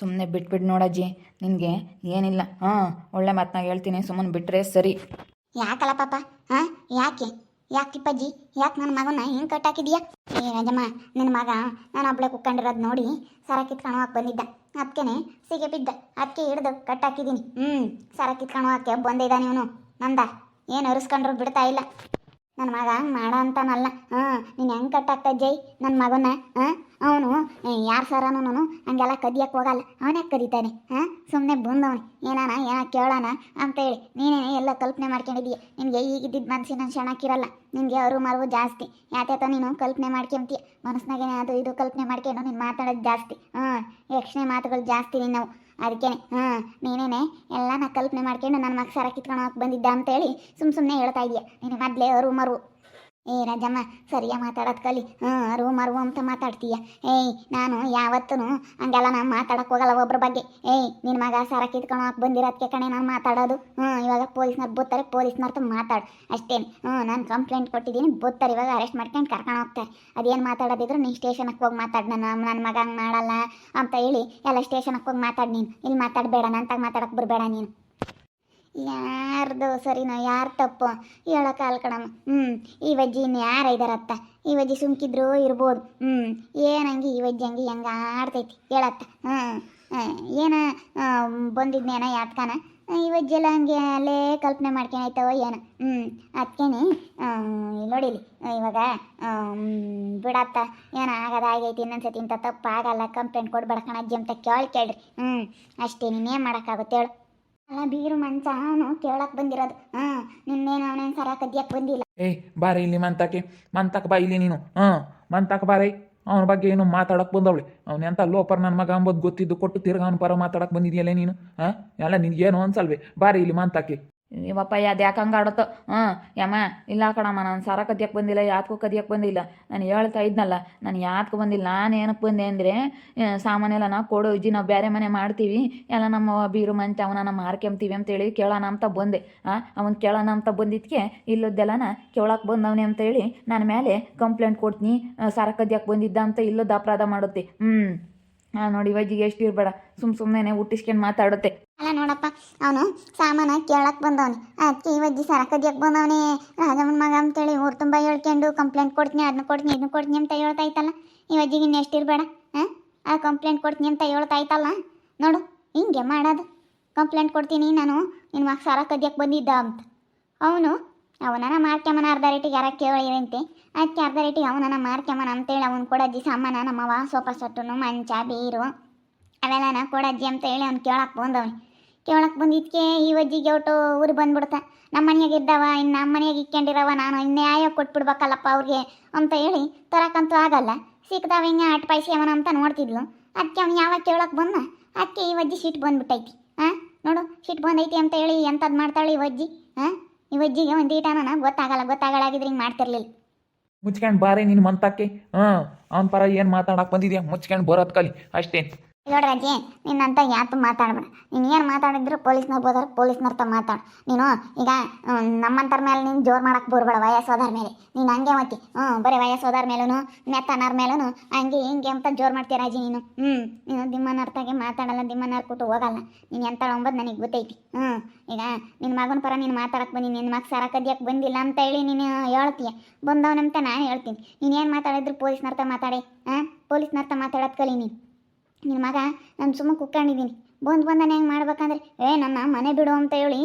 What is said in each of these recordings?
ಸುಮ್ಮನೆ ಬಿಟ್ಬಿಟ್ಟು ನೋಡಜ್ಜಿ. ನಿನಗೆ ಏನಿಲ್ಲ. ಹಾಂ ಒಳ್ಳೆ ಮಾತನ್ನ ಹೇಳ್ತೀನಿ. ಸುಮ್ಮನೆ ಬಿಟ್ಟರೆ ಸರಿ. ಯಾಕಲ್ಲ ಪಾಪ? ಹಾಂ? ಯಾಕೆ? ಯಾಕೆ ಯಾಕೆ ನನ್ನ ಮಗನ ಹಿಂಗೆ ಕಟ್ಟಾಕಿದೀಯಾ ಏ ರಾಜಮ್ಮ ನನ್ನ ಮಗ ನಾನು ಒಬ್ಳೆ ಕುಕ್ಕಂಡಿರೋದು ನೋಡಿ ಸರ ಕಿತ್ಕೊಳ್ಳೋಕೆ ಬಂದಿದ್ದ. ಅದಕ್ಕೇನೆ ಸಿಗೆ ಬಿದ್ದ. ಅದಕ್ಕೆ ಹಿಡ್ದು ಕಟ್ಟಾಕಿದ್ದೀನಿ ಹ್ಞೂ ಸರ ಕಿತ್ಕೊಳ್ಳೋಕೆ ಬಂದಿದ್ದಾನೆ ಇವನು. ನಂದ? ಏನು ಅರಿಸ್ಕೊಂಡ್ರು ಬಿಡ್ತಾ ಇಲ್ಲ. ನನ್ನ ಮಗ ಹಂಗೆ ಮಾಡ ಅಂತಾನಲ್ಲ. ಹಾಂ ನೀನು ಹೆಂಗೆ ಕಟ್ಟಾಕ್ತ ಜೈ? ನನ್ನ ಮಗನ ಹಾಂ ಅವನು ಯಾರ ಸರನು ಹಂಗೆಲ್ಲ ಕದಿಯಕ್ಕೆ ಹೋಗಲ್ಲ. ಅವನೇ ಕದೀತಾನೆ? ಹಾಂ ಸುಮ್ಮನೆ ಬಂದವನು. ಏನಾನ ಏನ ಕೇಳೋಣ ಅಂತೇಳಿ ನೀನೇ ಎಲ್ಲ ಕಲ್ಪನೆ ಮಾಡ್ಕೊಂಡಿದೀಯ ನಿನಗೆ ಈಗಿದ್ದಿದ್ದು ಮನಸ್ಸಿನ ಕ್ಷಣಕ್ಕಿರಲ್ಲ. ನಿನಗೆ ಅರು ಮರವು ಜಾಸ್ತಿ. ಯಾತ್ಯಾತ ನೀನು ಕಲ್ಪನೆ ಮಾಡ್ಕೊಂತೀಯ? ಮನಸ್ಸಿನಾಗೇನೆ ಅದು ಇದು ಕಲ್ಪನೆ ಮಾಡ್ಕೊಂಡು ನೀನು ಮಾತಾಡೋದು ಜಾಸ್ತಿ. ಹಾಂ ಯಕ್ಷಣೆ ಮಾತುಗಳು ಜಾಸ್ತಿ ನಿನ್ನವು. ಅದಕ್ಕೇನೆ, ಹಾಂ, ನೀನೇನೆ ಎಲ್ಲ ನಾ ಕಲ್ಪನೆ ಮಾಡ್ಕೊಂಡು ನನ್ನ ಮಗ ಸರ ಕಿತ್ಕೊಂಡು ಬಂದಿದ್ದ ಅಂತೇಳಿ ಸುಮ್ಮ ಸುಮ್ಮನೆ ಹೇಳ್ತಾ ಇದೀಯ. ನೀನು ಮೊದಲೇ ಅರು ಮರು. ಏ ರಾಜಮ್ಮ ಸರಿಯಾ ಮಾತಾಡೋದು ಕಲಿ. ಹ್ಞೂ ಅರು ಮರು ಅಂತ ಮಾತಾಡ್ತೀಯ. ಏಯ್, ನಾನು ಯಾವತ್ತೂ ಹಂಗೆಲ್ಲ ನಾನು ಮಾತಾಡಕ್ಕೆ ಹೋಗಲ್ಲ ಒಬ್ಬರ ಬಗ್ಗೆ. ಏಯ್ ನಿನ್ನ ಮಗ ಸರ ಕಿತ್ಕೊಂಡು ಬಂದಿರೋದಕ್ಕೆ ಕಣೆ ನಾನು ಮಾತಾಡೋದು. ಹ್ಞೂ ಇವಾಗ ಪೊಲೀಸ್ನವ್ರು ಬುತ್ತಾರೆ, ಪೊಲೀಸ್ನವ್ರ ಮಾತಾಡು. ಅಷ್ಟೇನು. ಹ್ಞೂ ನಾನು ಕಂಪ್ಲೇಂಟ್ ಕೊಟ್ಟಿದ್ದೀನಿ, ಬುತ್ತಾರೆ, ಇವಾಗ ಅರೆಸ್ಟ್ ಮಾಡ್ಕೊಂಡು ಕರ್ಕೊಂಡು ಹೋಗ್ತಾರೆ. ಅದೇನು ಮಾತಾಡೋದಿದ್ರು ನೀನು ಸ್ಟೇಷನ್ಗೆ ಹೋಗಿ ಮಾತಾಡು ನನ್ನ ನನ್ನ ಮಗ ಹಂಗೆ ಮಾಡಲ್ಲ ಅಂತ ಹೇಳಿ ಎಲ್ಲ ಸ್ಟೇಷನ್ಗೆ ಹೋಗಿ ಮಾತಾಡು ನೀನು. ಇಲ್ಲಿ ಮಾತಾಡಬೇಡ ನಂತಾಗ ಮಾತಾಡಕ್ಕೆ ಬರಬೇಡ ನೀನು. ಯಾರ್ದು ಸರಿನೋ ಯಾರು ತಪ್ಪು? ಹೇಳೋಕ್ಕಾಲ ಕಣಮ್ಮ. ಹ್ಞೂ ಈ ವಜ್ಜಿ ಇನ್ನು ಯಾರು ಇದಾರತ್ತ ಈ ವಜ್ಜಿ ಸುಮ್ಕಿದ್ರು ಇರ್ಬೋದು. ಹ್ಞೂ ಏನಂಗೆ ಈ ವಜ್ಜಿ ಹಂಗೆ ಹೆಂಗೆ ಆಡ್ತೈತಿ? ಹೇಳತ್ತ. ಹ್ಞೂ ಏನ ಬಂದಿದ್ನೇನ ಯಾತ್ಕಾನ? ಈ ವಜ್ಜಿ ಎಲ್ಲ ಹಂಗೆ ಅಲ್ಲೇ ಕಲ್ಪನೆ ಮಾಡ್ಕೊಂಡೈತವ ಏನು. ಹ್ಞೂ ಅದಕ್ಕೇನೆ ನೋಡಿಲಿ ಇವಾಗ ಬಿಡತ್ತ. ಏನು ಆಗೋದಾಗೈತಿ ಇನ್ನೊಂದ್ಸತಿ ಇಂಥ ತಪ್ಪು ಆಗಲ್ಲ ಕಂಪ್ಲೇಂಟ್ ಕೊಡ್ಬೇಡ ಕಣಜ್ಜಿ ಅಂತ ಕೇಳಿ ಕೇಳ್ರಿ. ಹ್ಞೂ ಅಷ್ಟೇ ನೀನೇನು ಮಾಡೋಕ್ಕಾಗುತ್ತೆ ಹೇಳು. ಅಲ್ಲ ಬೀರು ಮಂಚ ಅವನು ಕೇಳಕ್ ಬಂದಿರೋದು. ಹಾ, ನಿನ್ನೇನು ಅವನೇನು ಸರ ಕದ್ಯಕ್ ಬಂದಿಲ್ಲ? ಏ ಬಾರೆ ಇಲ್ಲಿ ಮಂತಕ್ಕೆ. ಮಂತಾಕ ಬಾ ಇಲ್ಲಿ ನೀನು. ಹಾ, ಮಂತಾಕ ಬಾರೆ ಅವನ ಬಗ್ಗೆ ಏನು ಮಾತಾಡಕ್ ಬಂದವಳೆ. ಅವ್ನ ಎಂತ ಲೋಪರ್ ನನ್ನ ಮಗ ಅಂಬೋದು ಗೊತ್ತಿದ್ದು ಕೊಟ್ಟು ತಿರ್ಗ ಅವನ ಪರ ಮಾತಾಡಕ್ ಬಂದಿದೆಯಲ್ಲ ನೀನು? ಹಾ, ಎಲ್ಲ ನಿನಗೇನು ಅನ್ಸಲ್ವೇ. ಬಾರೆ ಇಲ್ಲಿ ಮಂತಕ್ಕೆ. ಇವಪ್ಪ ಅದು ಯಾಕೆ ಹಂಗೆ ಆಡತ್ತೋ? ಹಾಂ ಯಮ್ಮ, ಇಲ್ಲ ಕಣಮ್ಮ, ನಾನು ಸರ ಕದಿಯಕ್ಕೆ ಬಂದಿಲ್ಲ, ಯಾತ್ಕೋ ಕದಿಯಕ್ಕೆ ಬಂದಿಲ್ಲ. ನಾನು ಹೇಳ್ತಾ ಇದ್ನಲ್ಲ, ನಾನು ಯಾತಕ್ಕೂ ಬಂದಿಲ್ಲ, ನಾನು ಏನಕ್ಕೆ ಬಂದೆ ಅಂದರೆ ಸಾಮಾನೆಲ್ಲ ನಾವು ಕೊಡೋ, ಇಜ್ಜಿ, ನಾವು ಬೇರೆ ಮನೆ ಮಾಡ್ತೀವಿ, ಎಲ್ಲ ನಮ್ಮ ಬೀರು ಮಂತೆ, ಅವನ ಮಾರ್ಕೊಂತೀವಿ ಅಂತೇಳಿ ಕೇಳೋಣ ಅಂತ ಬಂದೆ. ಹಾಂ ಅವನು ಕೇಳೋಣ ಅಂತ ಬಂದಿದ್ದಕ್ಕೆ ಇಲ್ಲದ್ದೆಲ್ಲನ ಕೇಳಕ್ಕೆ ಬಂದವನೇ ಅಂತೇಳಿ ನನ್ನ ಮೇಲೆ ಕಂಪ್ಲೇಂಟ್ ಕೊಡ್ತೀನಿ ಸಾರ ಕದಿಯಕ್ಕೆ ಬಂದಿದ್ದ ಅಂತ ಇಲ್ಲದ ಅಪರಾಧ ಮಾಡುತ್ತೆ. ಹ್ಞೂ ಹಾಂ ನೋಡಿ ವಜ್ಜಿಗೆ ಎಷ್ಟು ಇರಬೇಡ ಸುಮ್ ಸುಮ್ಮನೆ ಹುಟ್ಟಿಸ್ಕೊಂಡು ಮಾತಾಡುತ್ತೆ. ಅಲ್ಲ ನೋಡಪ್ಪ, ಅವನು ಸಾಮಾನ ಕೇಳಕ್ ಬಂದವನಿ. ಅದಕ್ಕೆ ಇವಜ್ಜಿ ವಜ್ಜಿ ಸರ ಕದಿಯಕ್ ಬಂದವನೇ. ರಾಜಮ್ಮನ ಮಗ ಅಂತೇಳಿ ಊರು ತುಂಬ ಹೇಳ್ಕೊಂಡು ಕಂಪ್ಲೇಂಟ್ ಕೊಡ್ತೀನಿ ಅದನ್ನ ಕೊಡ್ತೀನಿ ಇದನ್ನ ಕೊಡ್ತೀನಿ ಅಂತ ಹೇಳ್ತಾ ಇತ್ತಲ್ಲ ಈ ಇನ್ನು ಎಷ್ಟು ಇರ್ಬೇಡ ಹಾಂ? ಆ ಕಂಪ್ಲೇಂಟ್ ಕೊಡ್ತೀನಿ ಅಂತ ಹೇಳ್ತಾ ಇತ್ತಲ್ಲ ನೋಡು, ಹಿಂಗೆ ಮಾಡೋದು. ಕಂಪ್ಲೇಂಟ್ ಕೊಡ್ತೀನಿ ನಾನು ನಿನ್ನ ಮಗ ಸರ ಕದಿಯಕ್ಕೆ ಬಂದಿದ್ದ ಅಂತ. ಅವನು, ಅವನನ್ನ ಮಾಡ್ಕೊಂಬನ ಅರ್ಧ ರೇಟಿಗೆ ಯಾರ ಕೇಳಿರಂತೆ ಅದಕ್ಕೆ ಅರ್ಧ ರೇಟಿಗೆ ಅವನನ್ನ ಮಾರ್ಕೆಮ್ಮನ ಅಂತೇಳಿ ಅವನು ಕೊಡಜ್ಜಿ ಸಾಮಾನ ನಮ್ಮವ ಸೋಫಾ ಸೊಟ್ಟುನು ಮಂಚ, ಬೀರು, ಅವೆಲ್ಲನ ಕೊಡಜ್ಜಿ ಅಂತ ಹೇಳಿ ಅವ್ನು ಕೇಳಕ್ಕೆ ಬಂದವನು. ಕೇಳಕ್ಕೆ ಬಂದಿದ್ದಕ್ಕೆ ಈ ಅಜ್ಜಿಗೆ ಒಟ್ಟು ಊರು ಬಂದ್ಬಿಡ್ತ ನಮ್ಮ ಮನೆಯಾಗ ಇದ್ದಾವ ಇನ್ನು ನಮ್ಮ ಮನೆಯಾಗ ಇಕ್ಕೊಂಡಿರವ, ನಾನು ನ್ಯಾಯ ಕೊಟ್ಬಿಡ್ಬೇಕಲ್ಲಪ್ಪ ಅವ್ರಿಗೆ ಅಂತ ಹೇಳಿ ತರಕ್ಕಂತೂ ಆಗಲ್ಲ. ಸಿಕ್ತಾವ ಹಿಂಗೆ ಆಟ ಪಾಯಿಸಿ ಅವನ ಅಂತ ನೋಡ್ತಿದ್ಲು. ಅದಕ್ಕೆ ಅವ್ನು ಯಾವಾಗ ಕೇಳಕ್ಕೆ ಬಂದ? ಅದಕ್ಕೆ ಈ ಅಜ್ಜಿ ಸಿಟ್ಟು ಬಂದ್ಬಿಟ್ಟೈತಿ. ಹಾಂ ನೋಡು, ಸಿಟ್ಟು ಬಂದೈತಿ ಅಂತ ಹೇಳಿ ಎಂಥದ್ದು ಮಾಡ್ತಾಳೆ ಈ ಅಜ್ಜಿ? ಹಾಂ ಈ ವಜ್ಜಿಗೆ ಒಂದು ಈಟನ ಗೊತ್ತಾಗಲ್ಲ, ಗೊತ್ತಾಗಲಾಗಿದ್ರೆ ಹಿಂಗೆ ಮಾಡ್ತಿರ್ಲಿಲ್ಲ. ಮುಚ್ಕೊಂಡು ಬಾರೆ ನೀನು ಮಂತಕ್ಕೆ? ಹಾಂ ಅವನ ಪರ ಏನು ಮಾತಾಡಕ್ಕೆ ಬಂದಿದ್ಯಾ? ಮುಚ್ಕೊಂಡು ಬರೋದು ಕಲಿ. ಅಷ್ಟೇ ನೋಡ್ರಜ್ಜಿ ನಿನ್ನಂತ ಯಾತು ಮಾತಾಡ್ಬೇಡ. ನೀನು ಏನು ಮಾತಾಡಿದ್ರು ಪೊಲೀಸ್ನವ್ರು ಬೋದಾರ ಪೊಲೀಸ್ನರ್ತ ಮಾತಾಡು. ನೀನು ಈಗ ನಮ್ಮಂತರ ಮೇಲೆ ನೀನು ಜೋರು ಮಾಡಕ್ಕೆ ಬರ್ಬೇಡ ವಯಸ್ಸೋದಾರ ಮೇಲೆ. ನೀನು ಹಂಗೆ ಮತ್ತಿ ಹ್ಞೂ ಬರೀ ವಯಸ್ಸೋದಾರ ಮೇಲೂ ಮೆತ್ತನಾರ ಮೇಲೂ ಹಂಗೆ ಹಿಂಗೆ ಅಂತ ಜೋರು ಮಾಡ್ತೀಯ ರಾಜಿ ನೀನು. ಹ್ಞೂ ನೀನು ದಿಮ್ಮನರ್ತಾಗೆ ಮಾತಾಡಲ್ಲ ದಿಮ್ಮನರ್ ಕೊಟ್ಟು ಹೋಗಲ್ಲ. ನೀನು ಎಂತಾಳ ಅಂಬೋದು ನನಗೆ ಗೊತ್ತೈತಿ. ಹ್ಞೂ ಈಗ ನಿನ್ನ ಮಗನ ಪರ ನೀನು ಮಾತಾಡಕ್ಕೆ ಬನ್ನಿ ನಿನ್ನ ಮಗ ಸರ ಕದಿಯಕ್ಕೆ ಬಂದಿಲ್ಲ ಅಂತ ಹೇಳಿ ನೀನು ಹೇಳ್ತೀಯ. ಬಂದವನಂತ ನಾನು ಹೇಳ್ತೀನಿ. ನೀನು ಏನು ಮಾತಾಡಿದ್ರು ಪೊಲೀಸ್ನರ್ತ ಮಾತಾಡಿ ಹಾಂ ಪೊಲೀಸ್ನರ್ತ ಮಾತಾಡೋದು ಕಲಿ ನೀನು. ನಿನ್ನ ಮಗ, ನಾನು ಸುಮ್ಮನೆ ಕುಕ್ಕೊಂಡಿದ್ದೀನಿ ಬಂದು ಬಂದಾನೆ ಹೆಂಗೆ ಮಾಡ್ಬೇಕಂದ್ರೆ, ಏ ನನ್ನ ಮನೆ ಬಿಡು ಅಂತ ಹೇಳಿ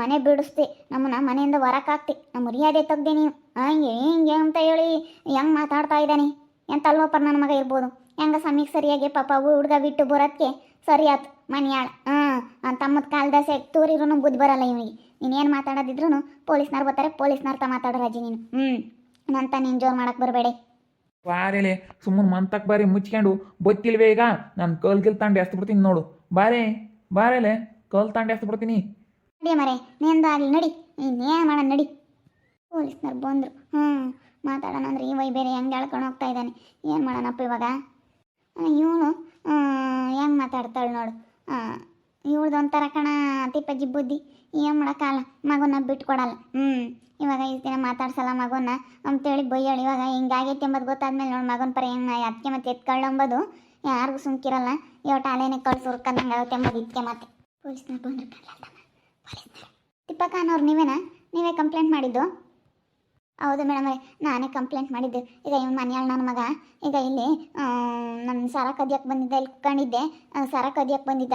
ಮನೆ ಬಿಡಿಸ್ತಿ ನಮ್ಮನ್ನ ಮನೆಯಿಂದ ಹೊರಕಾಕ್ತಿ ನಮ್ಮ ಮರ್ಯಾದೆ ತೆಗ್ದೆ ನೀನು. ಹಂಗೆ ಹಿಂಗೆ ಅಂತ ಹೇಳಿ ಹೆಂಗೆ ಮಾತಾಡ್ತಾ ಇದ್ದಾನೆ? ಎಂತ ಅಲ್ವಪ್ಪ ನನ್ನ ಮಗ ಇರ್ಬೋದು? ಹೆಂಗ ಸಮಯಕ್ಕೆ ಸರಿಯಾಗಿ ಪಾಪ ಹುಡುಗ ಬಿಟ್ಟು ಬರೋದಕ್ಕೆ ಸರಿ ಆತು ಮನೆಯಾಳ. ಹಾಂ ತಮ್ಮದ ಕಾಲದಾಸೆ ತೂರಿರೂ ಬುದ್ಧಿ ಬರಲ್ಲ ಇವನಿಗೆ. ನೀನು ಏನು ಮಾತಾಡೋದಿದ್ರು ಪೊಲೀಸ್ನವ್ರು ಬರ್ತಾರೆ, ಪೊಲೀಸ್ನವ್ರ ಮಾತಾಡೋ ರಾಜಿ ನೀನು. ಹ್ಞೂ ನಂತ ನೀನು ಜೋರು ಮಾಡಕ್ಕೆ ಬರಬೇಡಿ. ಬಾರೆಲೆ, ಸುಮ್ಮನೆ ಮಂತಕ್ಕೆ ಬಾರಿ ಮುಚ್ಕೊಂಡು ಬತ್ತಿಲ್ವೇ ಈಗ? ನಾನು ಕಲ್ ಗಿಲ್ ತಾಂಡು ಹಸ್ತು ಬಿಡ್ತೀನಿ ನೋಡು. ಬಾರೆ, ಬಾರೆಲೆ, ಕಲ್ ತಾಂಡು ಹಸ್ತು ಬಿಡ್ತೀನಿ ನಡಿ ಮರೆ, ನಿಂದ ಅಲ್ಲಿ ನಡಿ. ಇನ್ನೇನು ಮಾಡೋಣ ನಡಿ. ಪೊಲೀಸ್ನವ್ರು ಬಂದರು. ಹ್ಞೂ ಮಾತಾಡೋಣ ಅಂದ್ರೆ ಈ ವೈ ಬೇರೆ ಹೆಂಗೆ ಎಳ್ಕೊಂಡು ಹೋಗ್ತಾ ಇದ್ದಾನೆ. ಏನು ಮಾಡೋಣಪ್ಪ ಇವಾಗ? ಇವಳು ಹೆಂಗೆ ಮಾತಾಡ್ತಾಳೆ ನೋಡು. ಇವಳ್ದು ಒಂಥರ ಕಣ ತಿಪ್ಪಜ್ಜಿ ಬುದ್ಧಿ. ಏನು ಮಾಡೋಕ್ಕಲ್ಲ ಮಗುನ ಬಿಟ್ಕೊಡಲ್ಲ. ಹ್ಞೂ ಇವಾಗ ಇಷ್ಟು ದಿನ ಮಾತಾಡ್ಸಲ್ಲ ಮಗುನ. ಅಂತೇಳಿ ಬೈಯಾಳು. ಇವಾಗ ಹಿಂಗಾಗೈತೆ ಎಂಬುದು ಗೊತ್ತಾದ್ಮೇಲೆ ನೋಡಿ ಮಗನ ಪರ ಹೆಂಗೆ ಅದಕ್ಕೆ ಮತ್ತೆ ಎತ್ಕೊಳ್ಳಂಬೋದು ಯಾರಿಗೂ ಸುಮ್ಕಿರಲ್ಲ. ಇವತ್ತು ಅಲೇನೆ ಕಳ್ಸಿ ಹುರ್ಕಂದಂಗೆ ಆಗುತ್ತೆ ಎಂಬುದು ಇದಕ್ಕೆ ಮತ್ತೆ. ಪೊಲೀಸ್ನ ಬಂದ್ರು ಪೊಲೀಸ್ನವ್ರು ತಿಪ್ಪಕ್ಕ ಅನ್ನೋರು ನೀವೇನಾ? ನೀವೇ ಕಂಪ್ಲೇಂಟ್ ಮಾಡಿದ್ದು? ಹೌದು ಮೇಡಮ್ ನಾನೇ ಕಂಪ್ಲೇಂಟ್ ಮಾಡಿದ್ದೆ. ಈಗ ಇವ್ನ ಮನೆಯಾಳ ನನ್ನ ಮಗ. ಈಗ ಇಲ್ಲಿ ನನ್ನ ಸರ ಕದಿಯಕ್ಕೆ ಬಂದಿದ್ದೆ, ಇಲ್ಲಿ ಕುತ್ಕೊಂಡಿದ್ದೆ. ಸರ ಕದಿಯಕ್ಕೆ ಬಂದಿದ್ದ.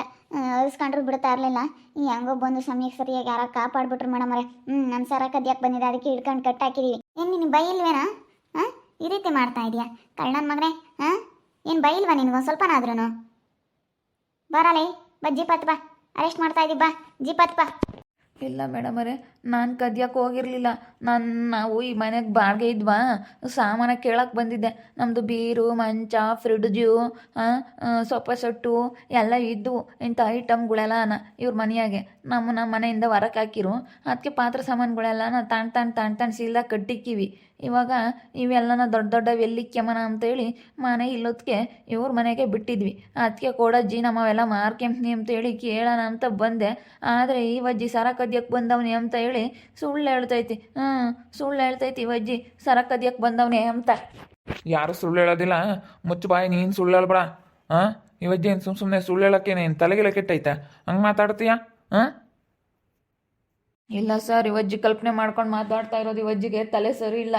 ಅಳಿಸ್ಕೊಂಡ್ರು ಬಿಡ್ತಾ ಇರಲಿಲ್ಲ. ಹೆಂಗೋ ಬಂದು ಸಮಯಕ್ಕೆ ಸರಿಯಾಗಿ ಯಾರ ಕಾಪಾಡ್ಬಿಟ್ರು ಮೇಡಮ್ ಅವರೇ. ಹ್ಞೂ ನನ್ನ ಸರ ಕದಿಯಕ್ಕೆ ಬಂದಿದ್ದೆ, ಅದಕ್ಕೆ ಹಿಡ್ಕೊಂಡು ಕಟ್ಟಾಕಿದ್ದೀವಿ ಏನು ನೀನು ಬೈ ಇಲ್ವೇನಾ? ಹಾಂ ಈ ರೀತಿ ಮಾಡ್ತಾ ಇದೆಯಾ? ಕಳ್ಳನ ಮಗನೇ ಹಾಂ ಏನು ಬೈ ಇಲ್ವಾ ನಿನಗೊಂದು ಸ್ವಲ್ಪನಾದ್ರೂ ಬರಲೇ, ಬಾ, ಜೀಪತ್ ಬಾ. ಅರೆಸ್ಟ್ ಮಾಡ್ತಾ ಇದ್ದೀವಿ ಬಾ. ಜೀಪತ್ ಬಾ. ಇಲ್ಲ ಮೇಡಮರೇ ನಾನು ಕದಿಯಕ್ಕೆ ಹೋಗಿರಲಿಲ್ಲ. ನಾನು ನಾವು ಈ ಮನೆಗೆ ಬಾಡಿಗೆ ಇದ್ವಾ? ಸಾಮಾನ ಕೇಳಕ್ಕೆ ಬಂದಿದ್ದೆ. ನಮ್ಮದು ಬೀರು, ಮಂಚ, ಫ್ರಿಡ್ಜು ಸೋಫಾ ಸೆಟ್ಟು ಎಲ್ಲ ಇದ್ದವು ಇಂಥ ಐಟಮ್ಗಳೆಲ್ಲ ಇವ್ರ ಮನೆಯಾಗೆ. ನಮ್ಮ ನಮ್ಮ ಮನೆಯಿಂದ ಹೊರಕ್ಕೆ ಹಾಕಿರು. ಅದಕ್ಕೆ ಪಾತ್ರೆ ಸಾಮಾನುಗಳೆಲ್ಲ ನಾವು ತಾಣ್ ತಾಣ್ ತಾಣ್ ತಾಣ್ ಸೀಲ್ದಾಗ ಕಟ್ಟಿಕ್ಕಿವಿ. ಇವಾಗ ಇವೆಲ್ಲನ ದೊಡ್ಡ ದೊಡ್ಡ ಎಲ್ಲಿಕ್ಕೆಮನ ಅಂತೇಳಿ ಮನೆ ಇಲ್ಲೊತ್ತಿಗೆ ಇವ್ರ ಮನೆಗೆ ಬಿಟ್ಟಿದ್ವಿ. ಅದಕ್ಕೆ ಕೊಡಜ್ಜಿ ನಮ್ಮವೆಲ್ಲ ಮಾರ್ಕೆಂಪ್ನಿ ಅಂತೇಳಿ ಕೇಳೋಣ ಅಂತ ಬಂದೆ. ಆದರೆ ಈ ಅಜ್ಜಿ ಸರ ಕದ್ಯಕ್ಕೆ ಬಂದವನಿ ಅಂತ ಹೇಳಿ ಸುಳ್ಳು ಹೇಳ್ತೈತಿ. ಹ್ಞೂ ಸುಳ್ಳು ಹೇಳ್ತೈತಿ ಈ ವಜ್ಜಿ. ಸರ ಕದಿಯಕ್ಕೆ ಬಂದವನೇ ಅಂತ. ಯಾರು ಸುಳ್ಳು ಹೇಳೋದಿಲ್ಲ? ಮುಚ್ಚು ಬಾಯಿ ನೀನು ಸುಳ್ಳು ಹೇಳ್ಬೇಡ. ಹಾಂ? ಏನ್ ಸುಮ್ ಸುಮ್ಮನೆ ಸುಳ್ಳು ಹೇಳೋಕ್ಕೆ ನೀನು ತಲೆಗೆಲ್ಲ ಕೆಟ್ಟೈತೆ? ಹಂಗೆ ಮಾತಾಡ್ತೀಯಾ? ಹಾಂ? ಇಲ್ಲ ಸರ್ ಇವಜ್ಜಿ ಕಲ್ಪನೆ ಮಾಡ್ಕೊಂಡು ಮಾತಾಡ್ತಾ ಇರೋದು ಇವಜ್ಜಿಗೆ ತಲೆ ಸರಿ ಇಲ್ಲ.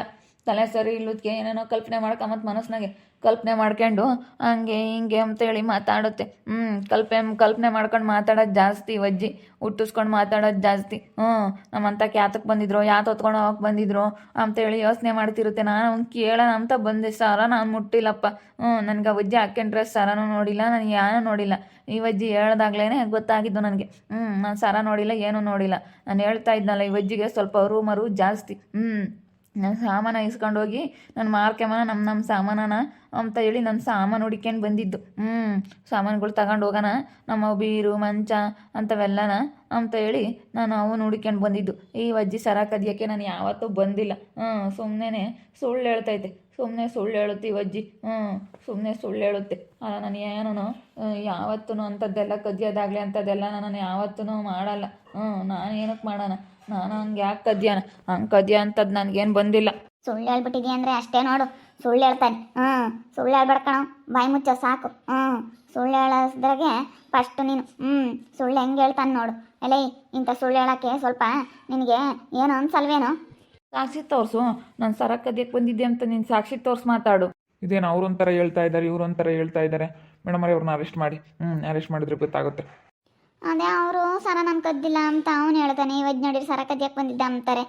ತಲೆ ಸರಿ ಇಲ್ಲದಕ್ಕೆ ಏನೇನೋ ಕಲ್ಪನೆ ಮಾಡ್ಕೊಂಬತ್ತು ಮನಸ್ಸಿನಾಗೆ ಕಲ್ಪನೆ ಮಾಡ್ಕೊಂಡು ಹಂಗೆ ಹಿಂಗೆ ಅಂತೇಳಿ ಮಾತಾಡುತ್ತೆ. ಹ್ಞೂ ಕಲ್ಪನೆ ಕಲ್ಪನೆ ಮಾಡ್ಕೊಂಡು ಮಾತಾಡೋದು ಜಾಸ್ತಿ ಇವಜ್ಜಿ ಹುಟ್ಟಿಸ್ಕೊಂಡು ಮಾತಾಡೋದು ಜಾಸ್ತಿ. ಹ್ಞೂ ನಮ್ಮಂತ ಕ್ಯಾತಕ್ಕೆ ಬಂದಿದ್ರು, ಯಾತ ಹೊತ್ಕೊಂಡು ಹೋಗಕ್ಕೆ ಬಂದಿದ್ರು ಅಂತೇಳಿ ಯೋಚನೆ ಮಾಡ್ತಿರುತ್ತೆ. ನಾನು ಅವ್ನು ಕೇಳೋಣ ಅಂತ ಬಂದೆ. ಸಾರ, ನಾನು ಮುಟ್ಟಿಲ್ಲಪ್ಪ. ಹ್ಞೂ ನನಗೆ ಅಜ್ಜಿ ಹಾಕ್ಕೊಂಡ್ರೆ ಸಾರನೂ ನೋಡಿಲ್ಲ ನಾನು ಯಾರೂ ನೋಡಿಲ್ಲ. ಈ ವಜ್ಜಿ ಹೇಳ್ದಾಗ್ಲೇ ಗೊತ್ತಾಗಿದ್ದು ನನಗೆ. ಹ್ಞೂ ನಾನು ಸರ ನೋಡಿಲ್ಲ, ಏನೂ ನೋಡಿಲ್ಲ. ನಾನು ಹೇಳ್ತಾ ಇದ್ನಲ್ಲ, ಈ ಅಜ್ಜಿಗೆ ಸ್ವಲ್ಪ ರೂಮರು ಜಾಸ್ತಿ. ಹ್ಞೂ ನನ್ನ ಸಾಮಾನ ಇಸ್ಕೊಂಡು ಹೋಗಿ ನನ್ನ ಮಾರ್ಕೆಮನ ನಮ್ಮ ನಮ್ಮ ಸಾಮಾನನ ಅಂತ ಹೇಳಿ ನನ್ನ ಸಾಮಾನು ಹುಡ್ಕ್ಯಂಡು ಬಂದಿದ್ದು. ಹ್ಞೂ ಸಾಮಾನುಗಳು ತಗೊಂಡು ಹೋಗೋಣ, ನಮ್ಮ ಬೀರು, ಮಂಚ ಅಂಥವೆಲ್ಲನ ಅಂತ ಹೇಳಿ ನಾನು ಅವನು ಹುಡ್ಕೊಂಡು ಬಂದಿದ್ದು. ಈ ಅಜ್ಜಿ ಸರ ಕದಿಯೋಕ್ಕೆ ನಾನು ಯಾವತ್ತೂ ಬಂದಿಲ್ಲ. ಹ್ಞೂ ಸುಮ್ಮನೆ ಸುಳ್ಳು ಹೇಳ್ತೈತೆ. ಸುಮ್ಮನೆ ಸುಳ್ಳು ಹೇಳುತ್ತೆ ಈ ಅಜ್ಜಿ ಹ್ಞೂ ಸುಮ್ಮನೆ ಸುಳ್ಳು ಹೇಳುತ್ತೆ. ನಾನು ಏನೂ ಯಾವತ್ತೂ ಅಂಥದ್ದೆಲ್ಲ ಕದಿಯೋದಾಗಲಿ, ಅಂಥದ್ದೆಲ್ಲ ನಾನು ಯಾವತ್ತೂ ಮಾಡಲ್ಲ. ಹ್ಞೂ ನಾನು ಏನಕ್ಕೆ ಮಾಡೋಣ? ನಾನು ಹಂಗೆ ಯಾಕೆ ಕದ್ಯಾನ ಹಂಗೆ ಕದ್ಯ ಅಂಥದ್ದು ನನಗೇನು ಬಂದಿಲ್ಲ. ಸುಳ್ಳು ಹೇಳ್ಬಿಟ್ಟಿದ್ಯಾ ಅಂದರೆ ಅಷ್ಟೇ ನೋಡು. ಸುಳ್ಳು ಹೇಳ್ತಾನೆ. ಹ್ಞೂ ಸುಳ್ಳು ಹೇಳ್ಬೇಡ ಬಾಯಿ ಮುಚ್ಚೋ ಸಾಕು. ಹ್ಞೂ ಸುಳ್ಳು ಹೇಳೋದ್ರಾಗೆ ಫಸ್ಟ್ ನೀನು. ಹ್ಞೂ ಸುಳ್ಳು ಹೆಂಗೆ ಹೇಳ್ತಾನೆ ನೋಡು. ಎಲೇ, ಇಂಥ ಸುಳ್ಳು ಹೇಳೋಕ್ಕೆ ಸ್ವಲ್ಪ ನಿನಗೆ ಏನು ಅನ್ಸಲ್ವೇನೋ? ಸಾಕ್ಷಿ ತೋರಿಸು. ನಾನು ಸರ ಕದಿಯಕ್ಕೆ ಬಂದಿದ್ದೆ ಅಂತ ನೀನು ಸಾಕ್ಷಿ ತೋರಿಸಿ ಮಾತಾಡು. ಇದೇನು ಅವ್ರೊಂಥರ ಹೇಳ್ತಾ ಇದ್ದಾರೆ ಇವ್ರೊಂಥರ ಹೇಳ್ತಾ ಇದ್ದಾರೆ ಮೇಡಮ್ ಅವ್ರೆ ಅವ್ರನ್ನ ಅರೆಸ್ಟ್ ಮಾಡಿ. ಹ್ಞೂ ಅರೆಸ್ಟ್ ಮಾಡಿದ್ರೆ ಗೊತ್ತಾಗುತ್ತೆ. ಅದೇ ಅವರು ಸರ ನಾನು ಕದ್ದಿಲ್ಲ ಅಂತ ಅವನು ಹೇಳ್ತಾನೆ ಇವತ್ತು ನೋಡಿ ಸರ ಕದಿಯಕ್ಕೆ ಬಂದಿದ್ದ ಅಂತಾರೆ.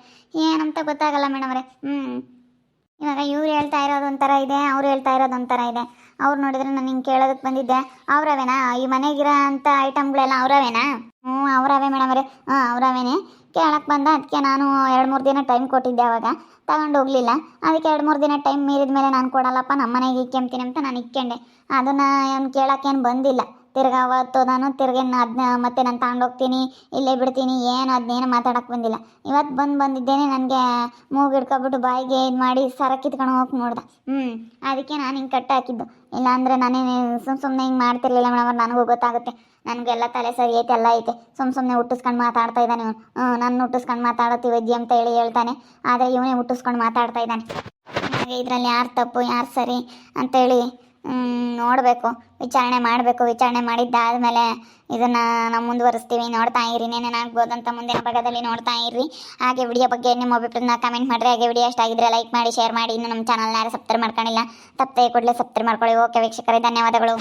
ಏನಂತ ಗೊತ್ತಾಗಲ್ಲ ಮೇಡಮ್ ಅವರೇ. ಹ್ಞೂ ಇವಾಗ ಇವ್ರು ಹೇಳ್ತಾ ಇರೋದು ಒಂಥರ ಇದೆ ಅವ್ರು ಹೇಳ್ತಾ ಇರೋದು ಒಂಥರ ಇದೆ. ಅವ್ರು ನೋಡಿದ್ರೆ ನಾನು ಹಿಂಗೆ ಕೇಳೋದಕ್ಕೆ ಬಂದಿದ್ದೆ. ಅವ್ರವೇನಾ ಈ ಮನೆಗಿರೋ ಅಂಥ ಐಟಮ್ಗಳೆಲ್ಲ ಅವರವೇನಾ ಹ್ಞೂ ಅವರವೇ ಮೇಡಮ್ ಅವರೇ. ಹಾಂ ಅವರವೇನೆ ಕೇಳಕ್ಕೆ ಬಂದ, ಅದಕ್ಕೆ ನಾನು ಎರಡು ಮೂರು ದಿನ ಟೈಮ್ ಕೊಟ್ಟಿದ್ದೆ ಅವಾಗ. ತಗೊಂಡು ಹೋಗಲಿಲ್ಲ. ಅದಕ್ಕೆ ಎರಡು ಮೂರು ದಿನ ಟೈಮ್ ಮೀರಿದ ಮೇಲೆ ನಾನು ಕೊಡಲ್ಲಪ್ಪ ನಮ್ಮ ಮನೆಗೆ ಇಕ್ಕೊಂತೀನಿ ಅಂತ ನಾನು ಇಕ್ಕೊಂಡೆ. ಅದನ್ನು ಏನು ಕೇಳೋಕ್ಕೇನು ಬಂದಿಲ್ಲ. ತಿರ್ಗಾ ಅವತ್ತು ನಾನು ತಿರ್ಗೇನು ಅದನ್ನ ಮತ್ತೆ ನಾನು ತಗೊಂಡೋಗ್ತೀನಿ ಇಲ್ಲೇ ಬಿಡ್ತೀನಿ, ಏನು ಅದನ್ನೇನು ಮಾತಾಡಕ್ಕೆ ಬಂದಿಲ್ಲ. ಇವತ್ತು ಬಂದು ಬಂದಿದ್ದೇನೆ, ನನಗೆ ಮೂಗು ಹಿಡ್ಕೊಬಿಟ್ಟು ಬಾಯಿಗೆ ಇದು ಮಾಡಿ ಸರ ಕಿತ್ಕೊಂಡು ಹೋಗಿ ನೋಡ್ದೆ. ಹ್ಞೂ ಅದಕ್ಕೆ ನಾನು ಹಿಂಗೆ ಕಟ್ಟ ಹಾಕಿದ್ದು. ಇಲ್ಲಾಂದರೆ ನಾನೇ ಸುಮ್ಮ ಸುಮ್ಮನೆ ಹಿಂಗೆ ಮಾಡ್ತಿರ್ಲಿಲ್ಲ ಮೇಡಮ್ ನನಗೂ ಗೊತ್ತಾಗುತ್ತೆ. ನನಗೆಲ್ಲ ತಲೆ ಸರಿ ಐತೆ, ಎಲ್ಲ ಐತೆ. ಸುಮ್ಮ ಸುಮ್ಮನೆ ಹುಟ್ಟಿಸ್ಕೊಂಡು ಮಾತಾಡ್ತಾ ಇದ್ದಾನೆ ಇವನು. ಹ್ಞೂ ನನ್ನ ಹುಟ್ಟಿಸ್ಕೊಂಡು ಮಾತಾಡ್ತೀವಿ ವೈದ್ಯ ಅಂತ ಹೇಳಿ ಹೇಳ್ತಾನೆ. ಆದರೆ ಇವನೇ ಹುಟ್ಟಿಸ್ಕೊಂಡು ಮಾತಾಡ್ತಾ ಇದ್ದಾನೆ. ಹಾಗೆ ಇದರಲ್ಲಿ ಯಾರು ತಪ್ಪು, ಯಾರು ಸರಿ ಅಂತೇಳಿ ನೋಡಬೇಕು. ವಿಚಾರಣೆ ಮಾಡಬೇಕು. ವಿಚಾರಣೆ ಮಾಡಿದ್ದಾದಮೇಲೆ ಇದನ್ನು ನಾವು ಮುಂದುವರಿಸ್ತೀವಿ. ನೋಡ್ತಾ ಇರಿ. ಅಂತ ಮುಂದಿನ ಭಾಗದಲ್ಲಿ ನೋಡ್ತಾ ಇರಿ ಹಾಗೆ ವಿಡಿಯೋ ಬಗ್ಗೆ ನಿಮ್ಮ ಅಭಿಪ್ರಾಯನ ಕಮೆಂಟ್ ಮಾಡಿರಿ. ಹಾಗೆ ವಿಡಿಯೋ ಆಗಿದ್ರೆ ಲೈಕ್ ಮಾಡಿ ಶೇರ್ ಮಾಡಿ. ಇನ್ನು ನಮ್ಮ ಚಾನಲ್ನ ಯಾರು ಸಬ್ಸ್ಕ್ರೈಬ್ ಮಾಡ್ಕೊಂಡಿಲ್ಲ. ತಪ್ಪದೆ ಕೂಡಲೇ ಸಬ್ಸ್ಕ್ರೈಬ್ ಮಾಡ್ಕೊಳ್ಳಿ. ಓಕೆ ವೀಕ್ಷಕರೇ, ಧನ್ಯವಾದಗಳು.